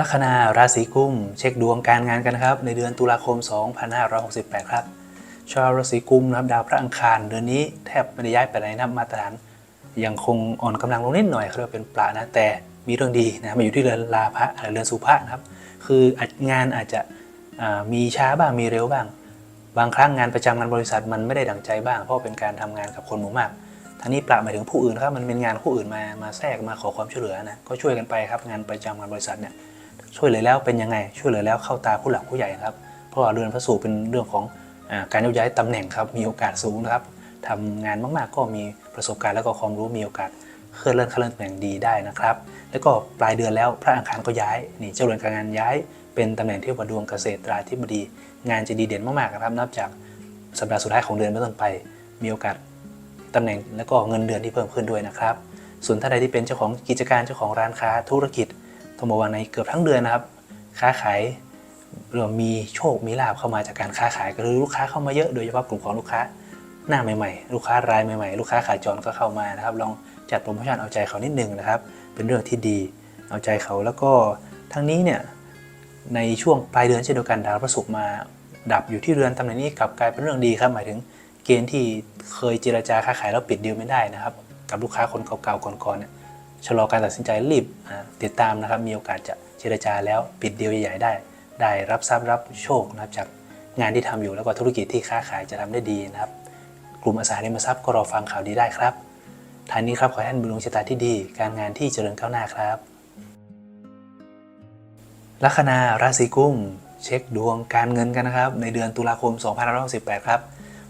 ลัคนาราศีกุมเช็คดวงการงานกันนะครับ ในเดือนตุลาคม 2568 ครับ ชาวราศีกุมนะครับดาวพระอังคารเดือนนี้แทบไม่ได้ย้ายไปไหนนะครับมาตรฐาน ยังคงอ่อนกำลังลงนิดหน่อยเขาเรียกว่าเป็นปลานะแต่มีเรื่องดีนะมาอยู่ที่เรือนลาภะเรือนสุภะนะครับ คืองานอาจจะมีช้าบ้างมีเร็วบ้าง บางครั้งงานประจำงานบริษัทมันไม่ได้ดังใจบ้าง เพราะเป็นการทำงานกับคนหมู่มากทั้งนี้ปละหมายถึงผู้อื่นนะครับมันเป็นงานผู้อื่นมามาแทรกมาขอความช่วยเหลือนะก็ช่วยกันไปครับงานประจำงานบริษัทเนี่ย ช่วยเหลือแล้วเป็นยังไง ช่วยเหลือแล้วเข้าตาผู้หลักผู้ใหญ่ครับ เพราะว่าเรือนพระสูตรเป็นเรื่องของอการย้ายตำแหน่งครับมีโอกาสสูงนะครับทำงานมากๆก็มีประสบการณ์แล้วก็ความรู้มีโอกาสเคลื่อนเลื่อนขั้นเลื่อนตำแหน่งดีได้นะครับ แล้วก็ปลายเดือนแล้วพระอังคารก็ย้ายนี่เจ้าเรือนการงานย้าย เป็นตำแหน่งที่ว่าดวงเกษตราธิบดี งานจะดีเด่นมากๆนะครับนับจากสัปดาห์สุดท้ายของเดือนเป็นต้นไป มีโอกาสตำแหน่งและก็เงินเดือนที่เพิ่มขึ้นด้วยนะครับ ส่วนท่านใดที่เป็นเจ้าของกิจการเจ้าของร้านค้าธุรกิจ ต้องบอกว่าในเกือบทั้งเดือนนะครับ ค้าขายเริ่มมีโชคมีลาบเข้ามาจากการค้าขายก็คือลูกค้าเข้ามาเยอะโดยเฉพาะกลุ่มของลูกค้าหน้าใหม่ๆ ลูกค้ารายใหม่ๆ ลูกค้าขาจรก็เข้ามานะครับ ลองจัดโปรโมชั่นเอาใจเขานิดนึงนะครับ เป็นเรื่องที่ดีเอาใจเขาแล้วก็ทั้งนี้เนี่ยในช่วงปลายเดือนเช่นเดียวกันดาวพระศุกร์มาดับอยู่ที่เรือนตำแหน่งนี้กลับกลายเป็นเรื่องดีครับหมายถึงเกณฑ์ที่เคยเจรจาค้าขายแล้วปิดดีลไม่ได้นะครับ กับลูกค้าคนเก่าๆก่อนๆเนี่ย ชะลอการตัดสินใจรีบติดตามนะครับ มีโอกาสจะเจรจาแล้วปิดเดีลใหญ่ๆได้ ได้รับทรัพย์รับโชคนะครับจากงานที่ทำอยู่แล้วก็ธุรกิจที่ค้าขายจะทำได้ดีนะครับ กลุ่มอสังหาริมทรัพย์ก็รอฟังข่าวดีได้ครับท้ายนี้ครับขอให้ท่านมีดวงชะตาที่ดี การงานที่เจริญก้าวหน้าครับลัคนาราศีกุมเช็คดวงการเงินกันนะครับ ในเดือนตุลาคม 2568 ครับ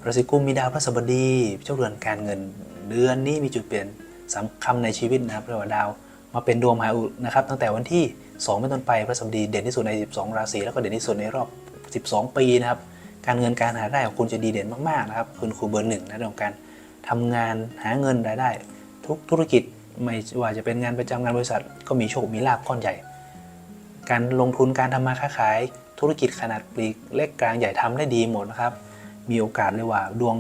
ราศีกุมมีดาวพฤหัสบดีเจ้าเรือนการเงิน เดือนนี้มีจุดเปลี่ยน สำคัญในชีวิตนะครับเรียกว่าดาวมาเป็นดวงมหาอุดนะครับ ตั้งแต่วันที่ 2 เป็นต้นไปพฤหัสบดีเด่นที่สุดใน 12 ราศีแล้วก็เด่นที่สุดในรอบ 12 ปีนะครับ การเงินการหาได้ของคุณจะดีเด่นมากๆนะครับคุณครูเบอร์หนึ่งนะเรื่องการทำงานหาเงินรายได้ ทุกธุรกิจไม่ว่าจะเป็นงานประจำงานบริษัท ก็มีโชคมีลาภก้อนใหญ่ การลงทุนการทำมาค้าขาย ธุรกิจขนาดปลีกเล็กกลางใหญ่ทำได้ดีหมดนะครับ มีโอกาสเลยว่าดวง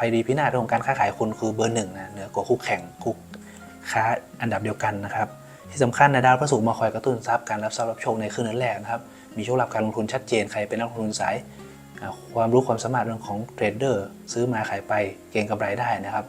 ภัยดีพินาศเรื่องของการค้าขายคุณคือเบอร์หนึ่งนะเหนือกว่าคู่แข่งคู่ค้าอันดับเดียวกันนะครับที่สำคัญนะดาวพระศุกร์มาคอยกระตุ้นทรัพย์การรับทรัพย์รับโชคในคืนนั้นแรกนะครับมีโชคลาภการลงทุนชัดเจนใครเป็นนักลงทุนสายความรู้ความสามารถเรื่องของเทรดเดอร์ซื้อมาขายไปเก็งกำไรได้นะครับ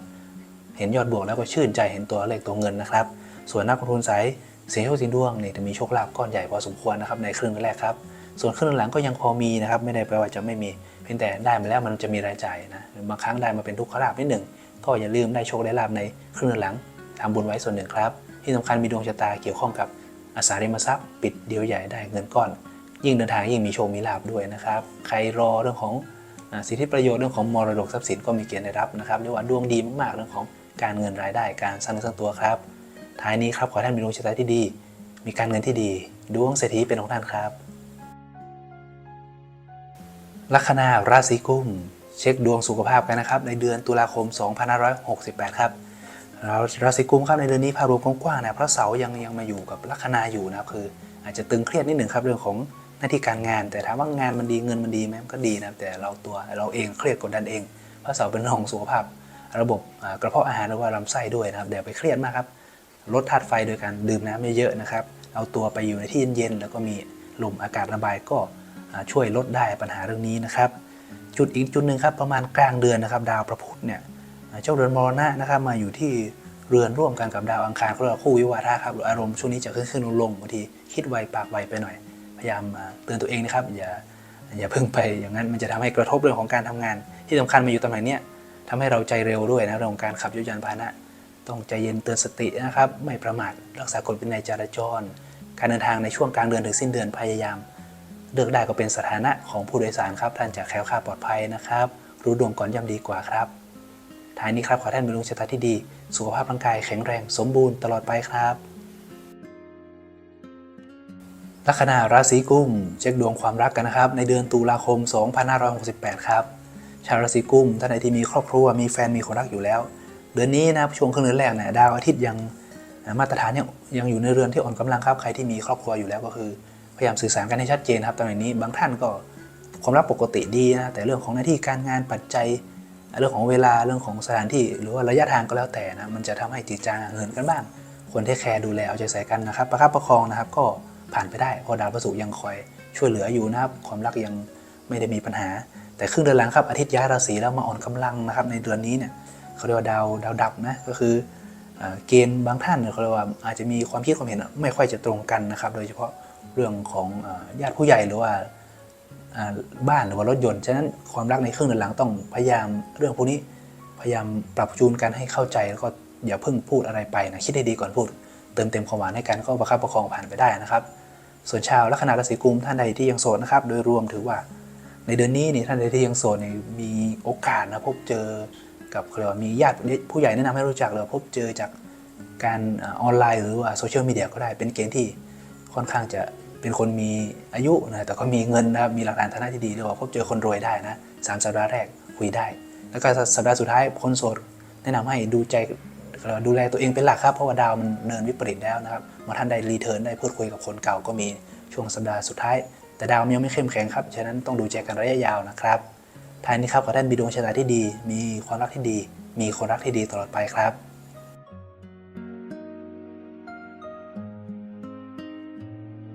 เห็นยอดบวกแล้วก็ชื่นใจเห็นตัวเลขตัวเงินนะครับ ส่วนนักลงทุนสายเสียงโชคเสียงดวงเนี่ยจะมีโชคลาภก้อนใหญ่พอสมควรนะครับในครึ่งแรกครับส่วนครึ่งหลังก็ยังพอมีนะครับไม่ได้แปลว่าจะไม่มี พียงแต่ได้มาแล้วมันจะมีรายจ่ายนะหรือบางครั้งได้มาเป็นทุกขลาภนิดหนึ่งก็อย่าลืมได้โชคได้ลาภในครึ่งหลังทำบุญไว้ส่วนหนึ่งครับ ที่สำคัญมีดวงชะตาเกี่ยวข้องกับอสังหาริมทรัพย์ ปิดเดียวใหญ่ได้เงินก้อน ยิ่งเดินทางยิ่งมีโชคมีลาภด้วยนะครับใครรอเรื่องของสิทธิประโยชน์เรื่องของมรดกทรัพย์สินก็มีเกณฑ์ได้รับนะครับเรียกว่าดวงดีมากๆเรื่องของการเงินรายได้การสร้างเนื้อสร้างตัวครับท้ายนี้ครับขอท่านมีดวงชะตาที่ดี มีการเงินที่ดีดวงเศรษฐีเป็นของท่านครับ ลัคนาราศีกุม เช็คดวงสุขภาพกันนะครับ ในเดือนตุลาคม 2568 ครับราศีกุมครับในเดือนนี้ภาพรวมกว้างๆนะเพราะเสายังยังมาอยู่กับลัคนาอยู่นะครับคือ อาจจะตึงเครียดนิดหนึ่งครับเรื่องของหน้าที่การงาน แต่ถามว่างานมันดีเงินมันดีไหมมันก็ดีนะแต่เราตัวเราเองเครียดกดดันเอง เพราะเสาเป็นเรื่องของสุขภาพ ระบบกระเพาะอาหารหรือว่าลำไส้ด้วยนะครับเดี๋ยวไปเครียดมากครับลดธาตุไฟโดยการดื่มน้ำเยอะๆนะครับเอาตัวไปอยู่ในที่เย็นๆแล้วก็มีลมอากาศระบายก็ ช่วยลดได้ปัญหาเรื่องนี้นะครับ จุดอีกจุดหนึ่งครับประมาณกลางเดือนนะครับ ดาวพระพุธเนี่ยเจ้าเรือนมรณะนะครับมาอยู่ที่เรือนร่วมกันกับดาวอังคารเขาเรียกว่าคู่วิวาทะครับอารมณ์ช่วงนี้จะขึ้นขึ้นลงลงบางทีคิดไวปากไวไปหน่อย พยายามเตือนตัวเองนะครับอย่าอย่าเพิ่งไปอย่างนั้นมันจะทำให้กระทบเรื่องของการทำงาน ที่สำคัญมาอยู่ตำแหน่งเนี้ยทำให้เราใจเร็วด้วยนะเรื่องของการขับยนต์ยานพาหนะ ต้องใจเย็นเตือนสตินะครับ ไม่ประมาทรักษากฎวินัยจราจร การเดินทางในช่วงกลางเดือนถึงสิ้นเดือนพยายาม เลือกได้ก็เป็นสถานะของผู้โดยสารครับท่านจะแคล้วคลาดปลอดภัยนะครับ รู้ดวงก่อนย่อมดีกว่าครับท้ายนี้ครับขอท่านมีดวงชะตาที่ดี สุขภาพร่างกายแข็งแรงสมบูรณ์ตลอดไปครับลัคนาราศีกุมเช็คดวงความรักกันนะครับ ในเดือนตุลาคม 2568 ครับ ชาวราศีกุมท่านใดที่มีครอบครัวมีแฟนมีคนรักอยู่แล้ว เดือนนี้นะช่วงครึ่งเดือนแรกเนี่ยดาวอาทิตย์ยังมาตรฐานยังยังอยู่ในเรือนที่อ่อนกำลังครับใครที่มีครอบครัวอยู่แล้วก็คือ ยายามสื่อสารกันให้ชัดเจนครับตำแหน่งนี้บางท่านก็ความรักปกติดีนะแต่เรื่องของหน้าที่การงานปัจจัย เรื่องของเวลาเรื่องของสถานที่ หรือว่าระยะทางก็แล้วแต่นะมันจะทำให้จิตจางเหินกันบ้างควรเทคแคร์ดูแลเอาใจใส่กันนะครับประคับประคองนะครับ ก็ผ่านไปได้เพราะดาวพฤหัสยังคอยช่วยเหลืออยู่นะครับความรักยังไม่ได้มีปัญหา แต่ครึ่งเดือนหลังครับอาทิตย์ย้ายราศีแล้วมาอ่อนกำลังนะครับในเดือนนี้เนี่ยเขาเรียกว่าดาวดาวดับนะก็คือเอ่อเกณฑ์บางท่านเขาเรียกว่าอาจจะมีความคิดความเห็นไม่ค่อยจะตรงกันนะครับ โดยเฉพาะ เรื่องของญาติผู้ใหญ่หรือว่าบ้านหรือว่ารถยนต์ฉะนั้นความรักในเครึ่องเดือนหลังต้องพยายามเรื่องพวกนี้พยายามปรับจูนกันให้เข้าใจแล้วก็อย่าเพิ่งพูดอะไรไปนะคิดให้ดีก่อนพูด เติมเต็มความหวานให้กันก็ประคับประคองผ่านไปได้นะครับ ส่วนชาวลัคนาราศีกุมท่านใดที่ยังโสดนะครับ โดยรวมถือว่า ในเดือนนี้นี่ท่านใดที่ยังโสดเนี่ยมีโอกาสนะพบเจอกับเรียกว่ามีญาติผู้ใหญ่แนะนำให้รู้จักหรือว่าพบเจอจากการออนไลน์หรือว่าโซเชียลมีเดียก็ได้เป็นเกณฑ์ที่ค่อนข้างจะ เป็นคนมีอายุนะแต่ก็มีเงินนะครับมีหลักฐานฐานะที่ดีเรียกว่าพบเจอคนรวยได้นะสามสัปดาห์แรกคุยได้ แล้วก็สัปดาห์สุดท้ายคนโสดแนะนำให้ดูใจเอ่อดูแลตัวเองเป็นหลักครับเพราะว่าดาวมันเนินวิปริตแล้วนะครับมาท่านได้รีเทิร์นได้พูดคุยกับคนเก่าก็มีช่วงสัปดาห์สุดท้าย แต่ดาวมันยังไม่เข้มแข็งครับฉะนั้นต้องดูใจกันระยะยาวนะครับท้ายนี้ครับขอท่านมีดวงชะตาที่ดี มีความรักที่ดี มีคนรักที่ดีตลอดไปครับ